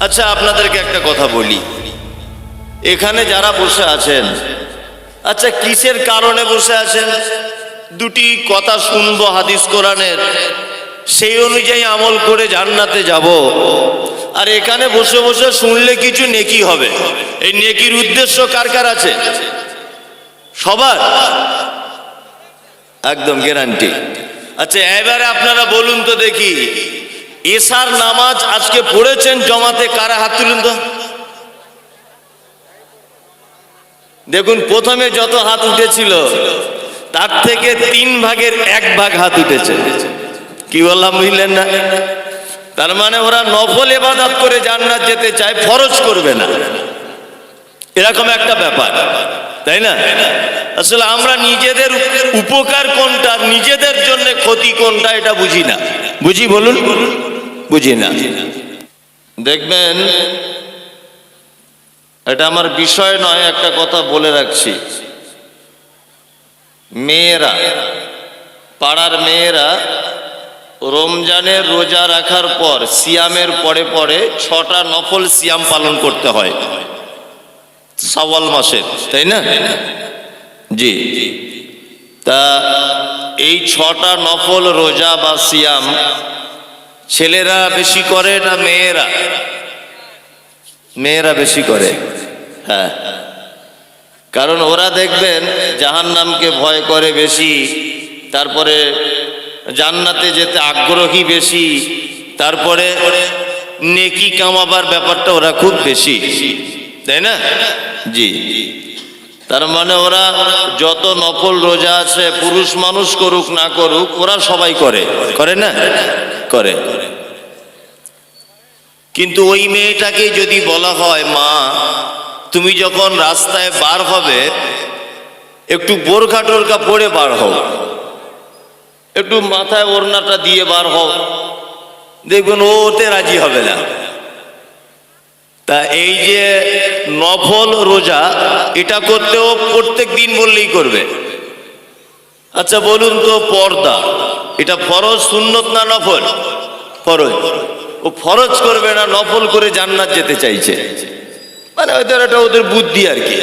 আচ্ছা আপনাদেরকে একটা কথা বলি। এখানে যারা বসে আছেন আচ্ছা কিসের কারণে বসে আছেন? দুটি কথা শুনব হাদিস কোরআনের। সেই অনুযায়ী আমল করে জান্নাতে যাব। আর এখানে বসে বসে শুনলে কিছু নেকি হবে। এই নেকির উদ্দেশ্য কার কার আছে? সবার? একদম গ্যারান্টি আচ্ছা এবারে আপনারা বলুন তো দেখি। এসার নামাজ আজকে পড়েছেন জমাতে কারা হাত তুলুন তো? দেখুন, প্রথমে যত হাত উঠেছিল, তার থেকে তিন ভাগের এক ভাগ হাত উঠেছে। কি বললাম, বুঝলেন না? তার মানে ওরা নফল এবাদাত করে জান্নাত যেতে চায়, ফরজ করবে না। এরকম একটা ব্যাপার, তাই না? আসলে আমরা নিজেদের উপকার কোনটা, নিজেদের জন্য ক্ষতি কোনটা, এটা বুঝি না। বুঝি, বলুন। বুঝি না। দেখবেন, এটা আমার বিষয় নয়, একটা কথা বলে রাখছি। মেয়েরা, পাড়ার মেয়েরা, রমজানের রোজা রাখার পর, সিয়ামের পরে পরে ছটা নফল সিয়াম পালন করতে হয়। সাওয়াল মাসের তাই না? জি। তা এই ছটা নফল রোজা বা সিয়াম ছেলেরা বেশি করে না মেয়েরা? মেয়েরা বেশি করে। হ্যাঁ। কারণ ওরা দেখবেন জাহান্নামকে ভয় করে বেশি, তারপরে জান্নাতে যেতে আগ্রহী বেশি, তারপরে নেকি কামাবার ব্যাপারটা ওরা খুব বেশি। তাই না? জি। তার মানে ওরা যত নকল রোজা আছে, পুরুষ মানুষ করুক না করুক, ওরা সবাই করে। করে না? করে। কিন্তু ওই মেয়েটাকে যদি বলা হয়, মা, তুমি যখন রাস্তায় বার হবে, একটু বোরখা টোরখা পরে বার হও। একটু মাথায় ওড়নাটা দিয়ে বার হও। দেখবেন ও ওতে রাজি হবে না। তা এই যে নফল রোজা, এটা করতেও প্রত্যেক দিন বললেই করবে। আচ্ছা বলুন তো, পর্দা, এটা ফরজ, সুন্নত না নফল? ফরজ। ও ফরজ করবে না, নফল করে জান্নাত যেতে চাইছে। মানে ওদের এটা ওদের বুদ্ধি আর কি।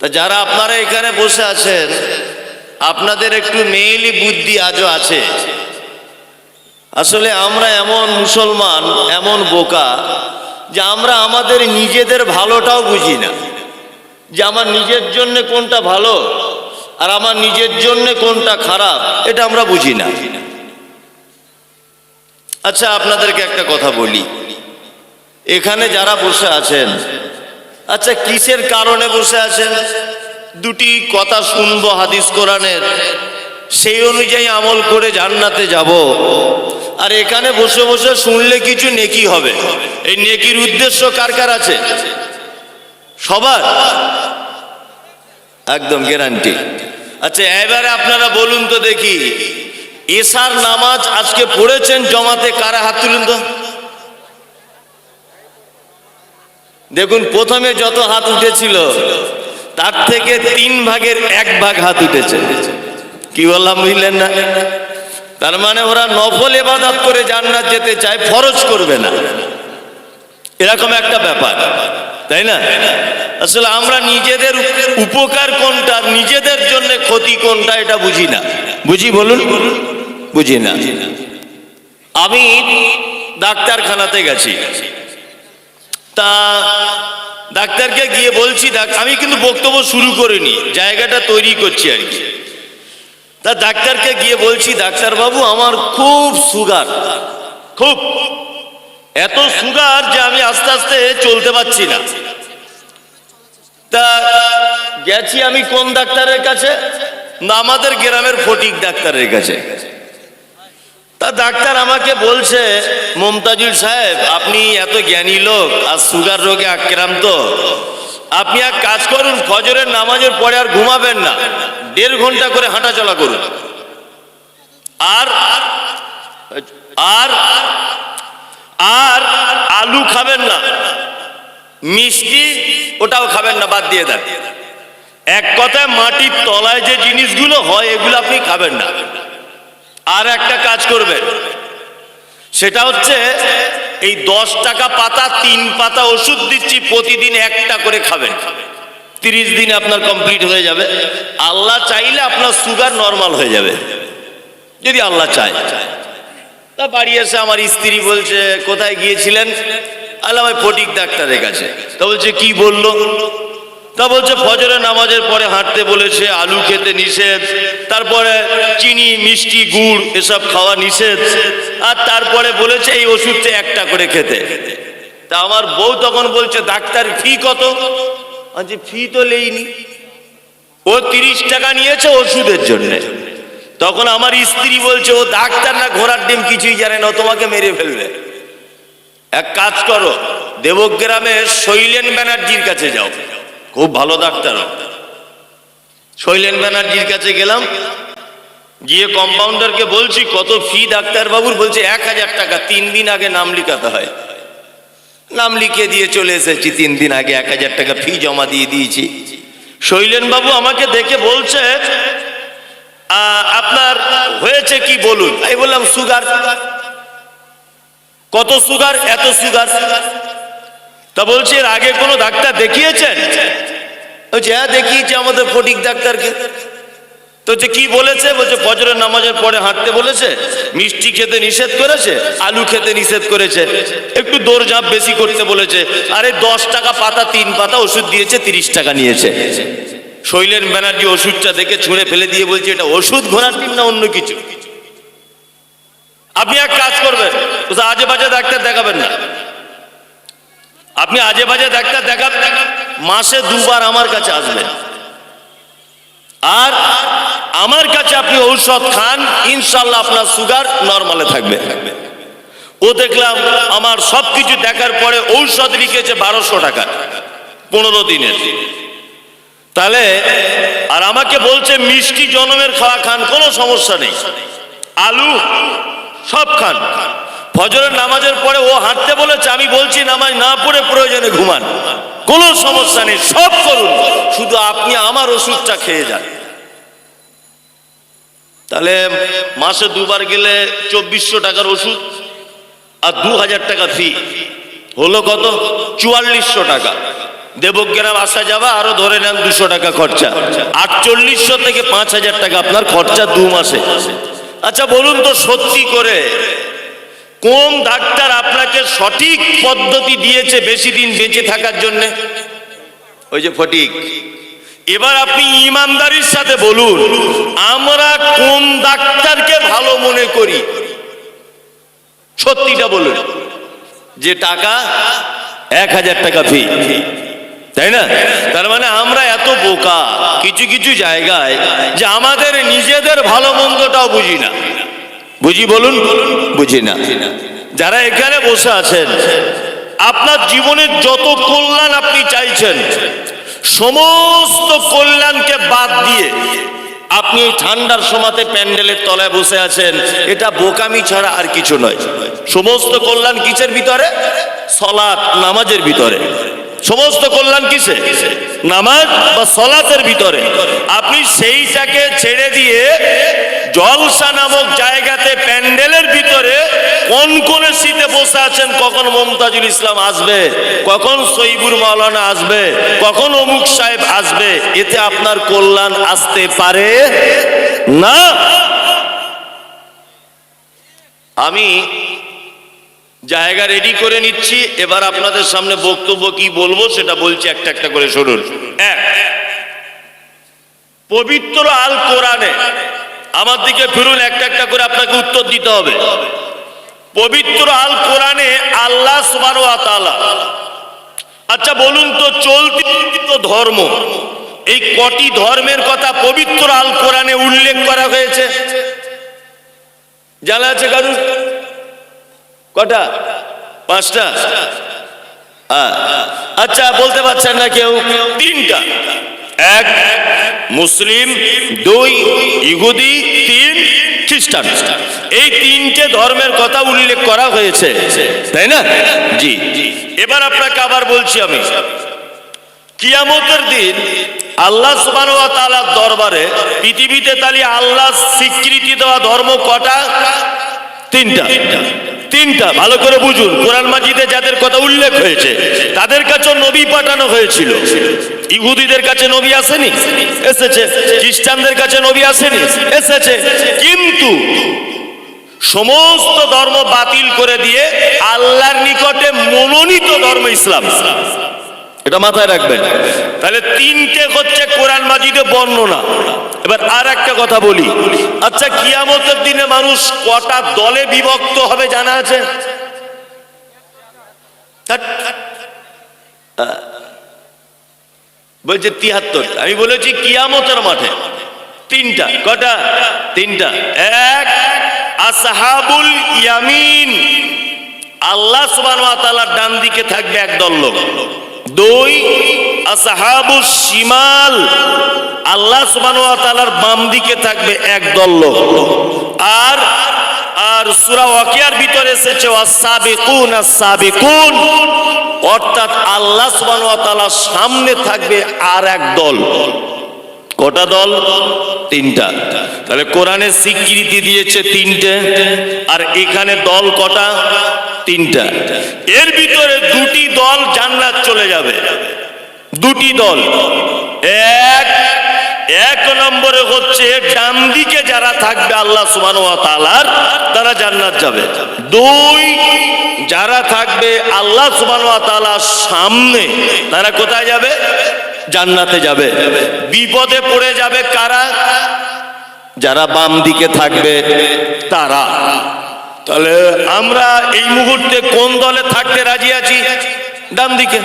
তা যারা আপনারা এখানে বসে আছেন, আপনাদের একটু মেয়েলি বুদ্ধি আজও আছে। আসলে আমরা এমন মুসলমান, এমন বোকা, যে আমরা আমাদের নিজেদের ভালোটাও বুঝি না। যে আমার নিজের জন্য কোনটা ভালো আর আমার নিজের জন্য কোনটা খারাপ, এটা আমরা বুঝি না। আচ্ছা আপনাদেরকে একটা কথা বলি। এখানে যারা বসে আছেন আচ্ছা কিসের কারণে বসে আছেন? দুটি কথা শুনব হাদিস কোরআনের। সেই অনুযায়ী আমল করে জান্নাতে যাব। আর এখানে বসে বসে শুনলে কিছু নেকি হবে। এই নেকির উদ্দেশ্য কার কার আছে? সবার? একদম গ্যারান্টি আচ্ছা এবারে আপনারা বলুন তো দেখি। এসার নামাজ আজকে পড়েছেন জমাতে কারা হাত তুলুন তো? দেখুন, প্রথমে যত হাত উঠেছিল, তার থেকে তিন ভাগের এক ভাগ হাত উঠেছে। কি বললাম, বুঝলেন না? তার মানে ওরা নফল এবাদাত করে জান্নাত যেতে চায়, ফরজ করবে না। এরকম একটা ব্যাপার, তাই না? আসলে আমরা নিজেদের উপকার কোনটা, নিজেদের জন্য ক্ষতি কোনটা, এটা বুঝি না। বুঝি, বলুন। বুঝি না। আমি ডাক্তারখানাতে গেছি। তা ডাক্তারকে গিয়ে বলছি আমি কিন্তু বক্তব্য শুরু করিনি, জায়গাটা তৈরি করছি আর কি। তা ডাক্তারকে গিয়ে বলছি ডাক্তার বাবু আমার খুব সুগার, খুব। এত সুগার যে আমি আস্তে আস্তে চলতে পারছি না। তা গেছি আমি কোন ডাক্তারের কাছে? না, আমাদের গ্রামের ফটিক ডাক্তারের কাছে। তা ডাক্তার আমাকে বলছে, মমতাজুল সাহেব, আপনি এত জ্ঞানী লোক, আর সুগার রোগে আক্রান্ত। আপনি এক কাজ করুন, ফজরের নামাজের পরে আর ঘুমাবেন না। দেড় ঘণ্টা করে হাঁটাচলা করুন। আর আর আর আলু খাবেন না। মিষ্টি ওটাও খাবেন না, বাদ দিয়ে দেন। এক কথায় মাটির তলায় যে জিনিসগুলো হয়, এগুলো আপনি খাবেন না। আর একটা কাজ করবেন সেটা হচ্ছে, এই দশ টাকা পাতা, তিন পাতা ওষুধ দিচ্ছি, প্রতিদিন একটা করে খাবেন। তিরিশ দিনে আপনার কমপ্লিট হয়ে যাবে। আল্লাহ চাইলে আপনার সুগার নর্মাল হয়ে যাবে। যদি আল্লাহ চায়। তা বাড়ি এসে আমার স্ত্রী বলছে, কোথায় গিয়েছিলেন? আল্লাহ ফটিক ডাক্তারের কাছে। তা বলছে, কি বলল? তা বলছে, ফজরের নামাজের পরে হাঁটতে বলেছে, আলু খেতে নিষেধ, তারপরে চিনি, মিষ্টি, গুড়, এসব খাওয়া নিষেধ, আর তারপরে বলেছে, এই ওষুধটা একটা করে খেতে। তা আমার বউ তখন বলছে, ডাক্তার ফি কত? আচ্ছা ফি তো লেইনি। ও তিরিশ টাকা নিয়েছে ওষুধের জন্য। তখন আমার স্ত্রী বলছে, ও ডাক্তার না ঘোড়ার ডিম কিছুই জানে না তোমাকে মেরে ফেলবে। এক কাজ করো, দেবগ্রামে শৈলেন ব্যানার্জির কাছে যাও। খুব ভালো ডাক্তার। শৈলেন ব্যানার্জির কাছে গেলাম, গিয়ে কম্পাউন্ডারকে বলছি, কত ফি ডাক্তারবাবুর? বলছে, এক হাজার টাকা, তিন দিন আগে নাম লিখাতে হয়। নাম লিখে দিয়ে চলে এসেছি, তিন দিন আগে এক হাজার টাকা ফি জমা দিয়ে দিয়েছি। শৈলেন বাবু আমাকে দেখে বলছে আপনার হয়েছে কি বলুন? আমি বললাম, সুগার। কত সুগার? এত সুগার। তা বলছি এর আগে কোনো ডাক্তার দেখিয়েছেন? বলছে হ্যাঁ দেখিয়েছি আমাদের ফটিক ডাক্তারকে। তো যে কি বলেছে? বলছে ফজরের নামাজের পরে হাঁটতে বলেছে মিষ্টি খেতে নিষেধ করেছে আলু খেতে নিষেধ করেছে একটু দৌড়ঝাঁপ বেশি করতে বলেছে আরে দশ টাকা পাতা তিন পাতা ওষুধ দিয়েছে তিরিশ টাকা নিয়েছে। শৈলেন ব্যানার্জি ওষুধটা দেখে ছুঁড়ে ফেলে দিয়ে বলছে এটা ওষুধ ঘোরার টিম না অন্য কিছু? আপনি এক কাজ করবেন আজে বাজে ডাক্তার দেখাবেন না। আপনি আজে বাজে ডাক্তার দেখাবেন মাসে দুবার আমার কাছে আসবেন। আর আমার কাছে আপনি ঔষধ খান ইনশাল্লাহ আপনার সুগার নর্মালে থাকবে। ও দেখলাম আমার সব কিছু দেখার পরে ঔষধ লিখেছে বারোশো টাকা, পনেরো দিনের। তাহলে, আর আমাকে বলছে, মিষ্টি জনমের খাওয়া খান, কোনো সমস্যা নেই। আলু সব খান। ফজরের নামাজের পরে ও হাঁটতে বলেছে, আমি বলছি নামাজ না পড়ে প্রয়োজনে ঘুমান। কোনো সমস্যা নেই, সব করুন। শুধু আপনি আমার ওষুধটা খেয়ে যান। তাহলে মাসে দুবার গেলে চব্বিশশো টাকার ওষুধ আর দু হাজার টাকা ফি। হলো কত? চুয়াল্লিশশো টাকা। দেবগ্রাম আসা যাওয়া, আরও ধরে নেন দুশো টাকা খরচা। আটচল্লিশশো থেকে পাঁচ হাজার টাকা আপনার খরচা দু মাসে। আচ্ছা বলুন তো সত্যি করে কোন ডাক্তার আপনাকে সঠিক পদ্ধতি দিয়েছে বেশি দিন বেঁচে থাকার জন্য? ওই যে ফটিক। এবার আপনি ইমানদারির সাথে বলুন আমরা কোন ডাক্তারকে ভালো মনে করি? সত্যিটা বলুন। যে টাকা এক হাজার টাকা ফি তাই না? তার মানে আমরা এত বোকা কিছু কিছু জায়গায় যে আমাদের নিজেদের ভালো মন্দটাও বুঝি না। বুঝি বলুন? বুঝি না। যারা এখানে বসে আছেন, আপনার জীবনের যত কল্যাণ আপনি চাইছেন, সমস্ত কল্যাণকে বাদ দিয়ে আপনি ঠান্ডার সময়তে প্যান্ডেলের তলায় বসে আছেন, এটা বোকামি ছাড়া আর কিছু নয়। সমস্ত কল্যাণ কিসের ভিতরে? সলাৎ নামাজের ভিতরে। সমস্ত কল্যাণ কিসে নামাজ বা সলাতের ভিতরে। আপনি সেইটাকে ছেড়ে দিয়ে জলসা নামক জায়গাতে প্যান্ডেলের ভিতরে কোন কোন শীতে বসে আছেন, কখন মমতাজুল ইসলাম আসবে, কখন সইবুর মাওলানা আসবে, কখন অমুক সাহেব আসবে, এতে আপনার কল্যাণ আসতে পারে না? আমি জায়গা রেডি করে নিচ্ছি। এবার আপনাদের সামনে বক্তব্য কি বলব সেটা বলছি একটা একটা করে শুনুন। এক, পবিত্র আল কোরআনে আমার দিকে ফিরুন, একটা একটা করে আপনাকে উত্তর দিতে হবে। পবিত্র আল কোরআনে আল্লাহ আচ্ছা বলুন তো, চলতি ধর্ম, এই কটি ধর্মের কথা পবিত্র আল কোরআনে উল্লেখ করা হয়েছে। জানা আছে কারু কটা? পাঁচটা। আচ্ছা বলতে পারছেন না কেউ। তিনটা। এক, মুসলিম, দুই, ইহুদি, তিন, খ্রিস্টান। এই তিনটে ধর্মের কথা উল্লেখ করা হয়েছে। তাই না? জি। এবার আপনাকে আবার বলছি আমি। কিয়ামতের দিন আল্লাহ তাআলার দরবারে পৃথিবীতে তালি আল্লাহ স্বীকৃতি দেওয়া ধর্ম কটা? তিনটা। তিনটা, ভালো করে বুঝুন। কোরআন মাজিদে যাদের কথা উল্লেখ হয়েছে, তাদের কাছে নবী পাঠানো হয়েছিল। ইহুদিদের কাছে নবী আসেনি? এসেছে। খ্রিস্টানদের কাছে নবী আসেনি? এসেছে। কিন্তু সমস্ত ধর্ম বাতিল করে দিয়ে আল্লাহর নিকটে মনোনীত ধর্ম ইসলাম। এটা মাথায় রাখবেন। তাহলে তিনটে হচ্ছে কোরআন মাজিদে বর্ণনা। এবার আর একটা কথা বলি। আচ্ছা কিয়ামতের দিনে মানুষ কটা দলে বিভক্ত হবে জানা আছে? বলছে তিয়াত্তর। আমি বলেছি কিয়ামতের মাঠে। তিনটা। কটা? তিনটা। এক, আসহাবুল ইয়ামিন। আল্লাহ তাআলার ডান দিকে থাকবে একদল লোক। দুই আসহাবুস শিমাল। আল্লাহ সুবহানাহু ওয়া তাআলার বাম দিকে থাকবে একদল লোক। আর আর সূরা ওয়াকিয়ার ভিতরে এসেছে ওয়াসাবিকুন আস-সাবিকুন। অর্থাৎ আল্লাহ সুবহানাহু ওয়া তাআলার সামনে থাকবে আর এক দল। কটা দল? তিনটা। তাহলে কোরআনের স্বীকৃতি দিয়েছে তিনটে। আর এখানে দল কটা? তিনটা। এর ভিতরে দুটি দল জান্নাত চলে যাবে। দুটি দল। এক এক নম্বরে হচ্ছে ডান দিকে যারা থাকবে আল্লাহ সুবহানাহু ওয়া তাআলার, তারা জান্নাত যাবে। দুই, যারা থাকবে আল্লাহ সুবহানাহু ওয়া তাআলার সামনে, তারা কোথায় যাবে? জান্নাতে যাবে। বিপদে পড়ে যাবে কারা? যারা বাম দিকে থাকবে, তারা। তাহলে আমরা এই মুহূর্তে কোন দলে থাকতে রাজি আছি? ডান দিকে।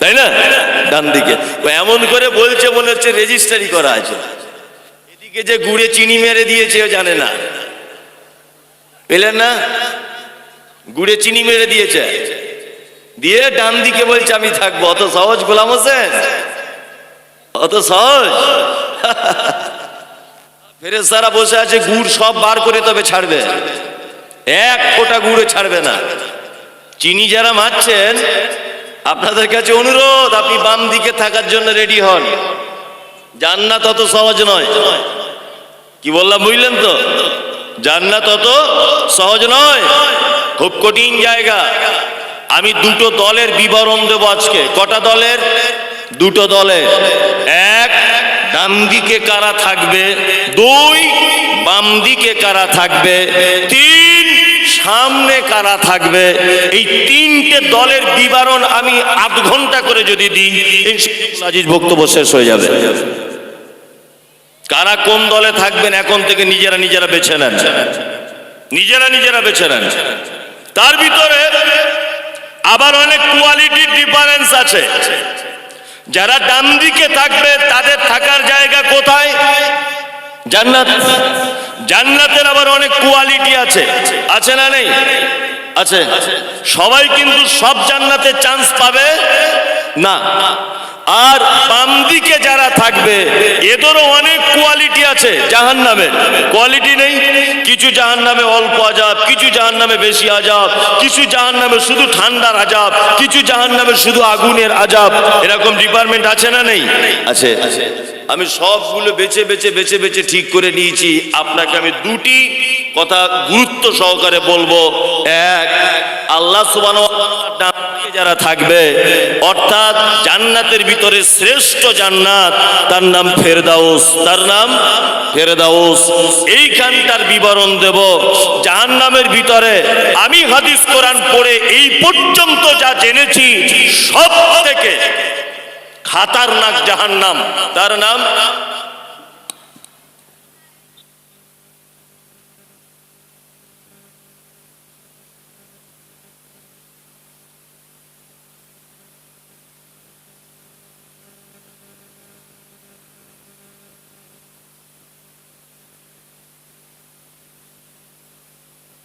তাই না? ডান দিকে। এমন করে বলছে, মনে হচ্ছে রেজিস্টারি করা আছে। এদিকে যে গুড়ে চিনি মেরে দিয়েছে জানে না। পেলেন না? গুড়ে চিনি মেরে দিয়েছে। দিয়ে ডান দিকে বলছে, আমি থাকব। অত সহজ, গোলাম হোসেন? অত সহজ? ফেরেস্তারা বসে আছে, গুড় সব বার করে তবে ছাড়বে। এক ফোঁটা গুড়ে ছাড়বে না। চিনি যারা মারছেন, আপনাদের কাছে অনুরোধ, আপনি বাম দিকে থাকার জন্য রেডি হন। জান্নাত অত সহজ নয়। কি বললাম, বুঝলেন তো? জান্নাত অত সহজ নয়। খুব কঠিন জায়গা। আমি দুটো দলের বিবরণ দেবো আজকে। কটা দলের? দুটো দলের। এক, ডান দিকে কারা থাকবে? দুই, বাম দিকে কারা থাকবে? তিন সামনে কারা থাকবে? এই তিনটে দলের বিবরণ আমি আধ ঘণ্টা করে যদি দিই আজিজ বক্তব্য শেষ হয়ে যাবে। কারা কোন দলে থাকবেন এখন থেকে নিজেরা নিজেরা বেছে নেন। নিজেরা নিজেরা বেছে নেন। তার ভিতরে আবার অনেক কোয়ালিটির ডিফারেন্স আছে। যারা ডান দিকে থাকবে, তাদের থাকার জায়গা কোথায়? জান্নাত। জান্নাতের আবার অনেক কোয়ালিটি আছে। আছে না নেই? আছে। সবাই কিন্তু সব জান্নাতে চান্স পাবে? না। আর বাম দিকে যারা থাকবে, এদেরও অনেক কোয়ালিটি আছে জাহান নামে কোয়ালিটি নেই। কিছু জাহান নামে অল্প আজাব, কিছু জাহান নামে বেশি আজাব, কিছু জাহান নামে শুধু ঠান্ডার আজাব, কিছু জাহান নামে শুধু আগুনের আজাব। এরকম ডিপার্টমেন্ট আছে না নেই? আছে। আমি সবগুলো বেছে বেছে বেছে বেছে ঠিক করে নিয়েছি। আপনাকে আমি দুটি কথা গুরুত্ব সহকারে বলব। এক, আল্লাহ সুবান যারা থাকবে, অর্থাৎ জান্নাতের ভিতরে শ্রেষ্ঠ জান্নাত, তার নাম ফেরদাউস। তার নাম ফেরদাউস। এইখানটার বিবরণ দেব। জাহান্নামের ভিতরে আমি হাদিস কোরআন পড়ে এই পর্যন্ত যা জেনেছি, সব থেকে খাতারনাক জাহান্নাম। তার নাম?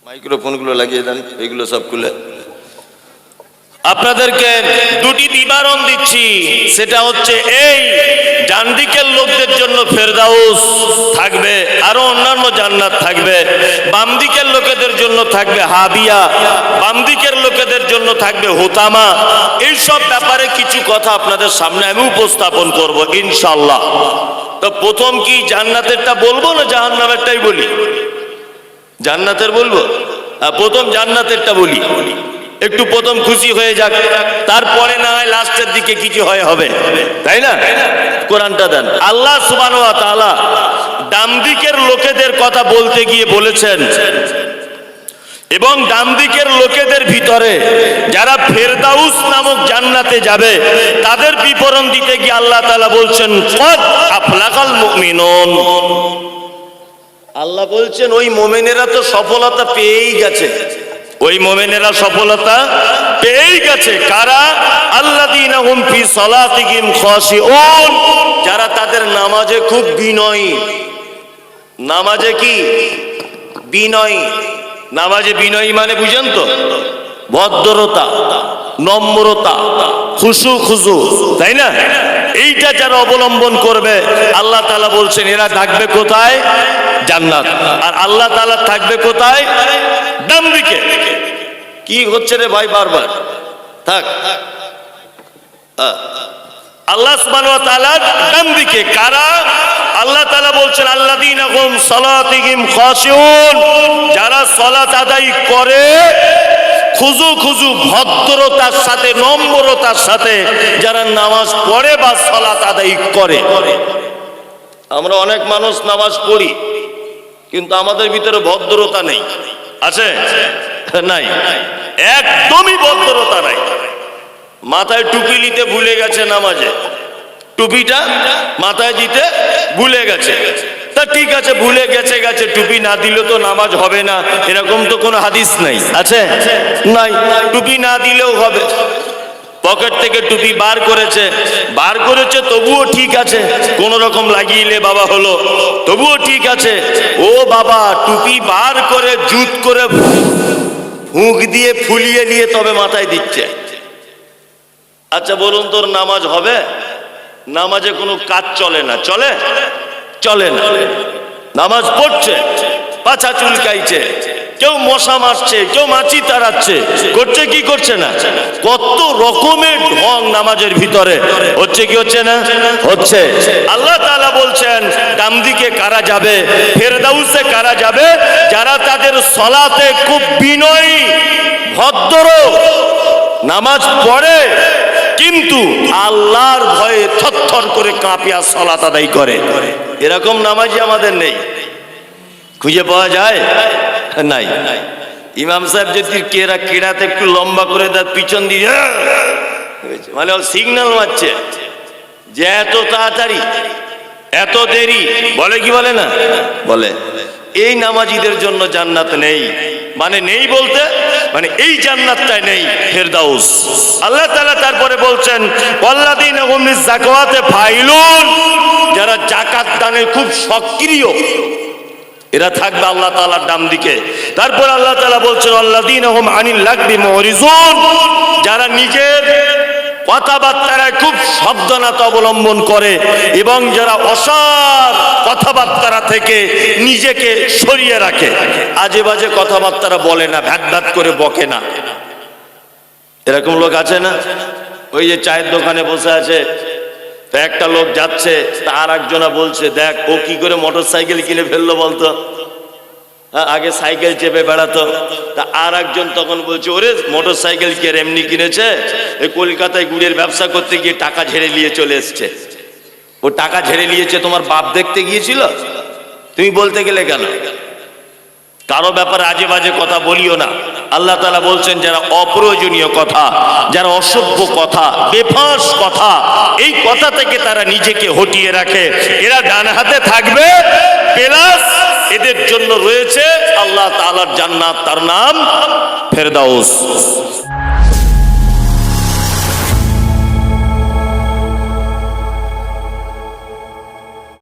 মাইক্রোফোনগুলো লাগিয়ে দেন এগুলো সব খুলে। আপনাদেরকে দুটি বিবরণ দিচ্ছি। সেটা হচ্ছে এই ডান দিকের লোকদের জন্য ফেরদাউস থাকবে, আরও অন্যান্য জান্নাত থাকবে। বাম দিকের লোকেদের জন্য থাকবে হাবিয়া বাম দিকের লোকেদের জন্য থাকবে হোতামা। এই সব ব্যাপারে কিছু কথা আপনাদের সামনে আমি উপস্থাপন করব ইনশাল্লাহ তো প্রথম কি জান্নাতেরটা বলব না জাহান্নামেরটাই বলি? জান্নাতের বলব? প্রথম জান্নাতেরটা বলি। একটু প্রথম খুশি হয়ে যাক, তারপরে না হয় লাস্টের দিকে কিছু হয় হবে। তাই না? কোরআনটা দেন। আল্লাহ সুবান তাআলা ডান দিকের লোকেদের কথা বলতে গিয়ে বলেছেন, এবং ডান দিকের লোকেদের ভিতরে যারা ফেরদাউস নামক জান্নাতে যাবে, তাদের বিবরণ দিতে গিয়ে আল্লাহ তালা বলছেন আফলাকাল মুমিনুন। আল্লাহ বলছেন, ওই মোমেনেরা তো সফলতা পেয়েই গেছে। ওই মোমেনেরা সফলতা পেয়েই গেছে। কারা? আল্লাযীনা হুম ফি সালাতিহিম খাশিউন। যারা তাদের নামাজে খুব বিনয়ী। নামাজে কি? বিনয়ী। নামাজে বিনয়ী মানে বুঝেন তো? ভদ্রতা, নম্রতা, খুশু খুশু তাই না? এইটা যারা অবলম্বন করবে, আল্লাহ তালা বলছেন, এরা থাকবে কোথায়? জান্নাত। আর আল্লাহ তালা থাকবে কোথায়? ডান দিকে কি হচ্ছে রে ভাই বারবার? থাক। আল্লাহ ডান দিকে কারা? আল্লাহ তাআলা বলছেন, আল্লাযীনা হুম সালাতিহিম খাশিউন। যারা সালাত আদায় করে, খুজু খুজু ভদ্রতার সাথে, নম্রতার সাথে যারা নামাজ পড়ে বা সালাত আদায় করে। আমরা অনেক মানুষ নামাজ পড়ি, কিন্তু আমাদের ভিতরে ভদ্রতা নেই। আছে? নাই। একদমই ভদ্রতা নাই। মাথায় টুপি নিতে ভুলে গেছে নামাজে। টুপিটা মাথায় দিতে ভুলে গেছে। তা ঠিক আছে ভুলে গেছে গেছে। টুপি না দিলে তো নামাজ হবে না। এরকম তো কোনো হাদিস নাই। আছে? নাই। টুপি না দিলেও হবে। পকেট থেকে টুপি বার করেছে। বার করেছে তবুও ঠিক আছে। কোন রকম লাগিয়ে বাবা হলো। তবুও ঠিক আছে। ও বাবা টুপি বার করে জুত করে ফুঁক দিয়ে ফুলিয়ে নিয়ে তবে মাথায় দিচ্ছে। আচ্ছা বলুন তোর নামাজ হবে? নামাজে কোনো কাজ চলে না? চলে? চলে না। নামাজ পড়ছে, পাছা চুলকাইছে। কেউ মশা মারছে, কেউ মাছি তাড়াচ্ছে, করছে কি করছে না? কত রকমের ঢং নামাজের ভিতরে। হচ্ছে কি হচ্ছে না? হচ্ছে। আল্লাহ তাআলা বলছেন ডান দিকে কারা যাবে, ফেরদাউসে কারা যাবে? যারা তাদের সলাতে খুব বিনয়ী, ভদ্র, নামাজ পড়ে, কিন্তু আল্লাহর ভয়ে থরথর করে কাঁপিয়া সলাত আদায় করে। এরকম নামাজি আমাদের নেই। খুঁজে পাওয়া যায়? নাই। ইমাম সাহেব যদি কেরা কেড়াতে একটু লম্বা করে তার পিছন দিয়ে মানে সিগন্যাল মারছে। যে এত তাড়াতাড়ি, এত দেরি, বলে কি বলে না? বলে, এই নামাজিদের জন্য জান্নাত নেই। মানে নেই বলতে মানে এই জান্নাতটাই নেই, ফেরদাউস। আল্লাহ তাআলা তারপরে বলছেন, ওয়াল্লাযীনা হুম লিযাকাওয়াতি ফাইলুন। যারা জাকাত দানে খুব সক্রিয় এরা থাকবে আল্লাহ তাআলার ডান দিকে। তারপর আল্লাহ তাআলা বলছেন, আল্লাযীনা হুম আনিল লাগবি মুরিজুন যারা নিজের কথাবার্তায় খুব সাবধানতা অবলম্বন করে এবং যারা অসার কথাবার্তা থেকে নিজেকে সরিয়ে রাখে আজে বাজে কথাবার্তা বলে না, ভ্যাট ভ্যাট করে বকে না। এরকম লোক আছে না? ওই যে চায়ের দোকানে বসে আছে একটা লোক যাচ্ছে তার একজনা বলছে দেখ ও কি করে মোটর সাইকেল কিনে ফেলল বলতো? হ্যাঁ, আগে সাইকেল চেপে বেড়াতো। তা আর একজন তখন বলছে ওরে মোটর সাইকেল কি এমনি কিনেছে? এই কলকাতায় গুড়ের ব্যবসা করতে গিয়ে টাকা ঝেড়ে নিয়ে চলে এসছে। ও টাকা ঝেড়ে নিয়েছে তোমার বাপ দেখতে গিয়েছিল? তুমি বলতে গেলে কেন? কারও ব্যাপারে আজে বাজে কথা বলিও না। আল্লাহ তালা বলছেন, যারা অপ্রয়োজনীয় কথা, যারা অসভ্য কথা, বেফাস কথা, এই কথা থেকে তারা নিজেকে হটিয়ে রাখে। এরা ডান হাতে থাকবে, প্লাস এদের জন্য রয়েছে আল্লাহ তালার জান্নাত, তার নাম ফেরদাউস।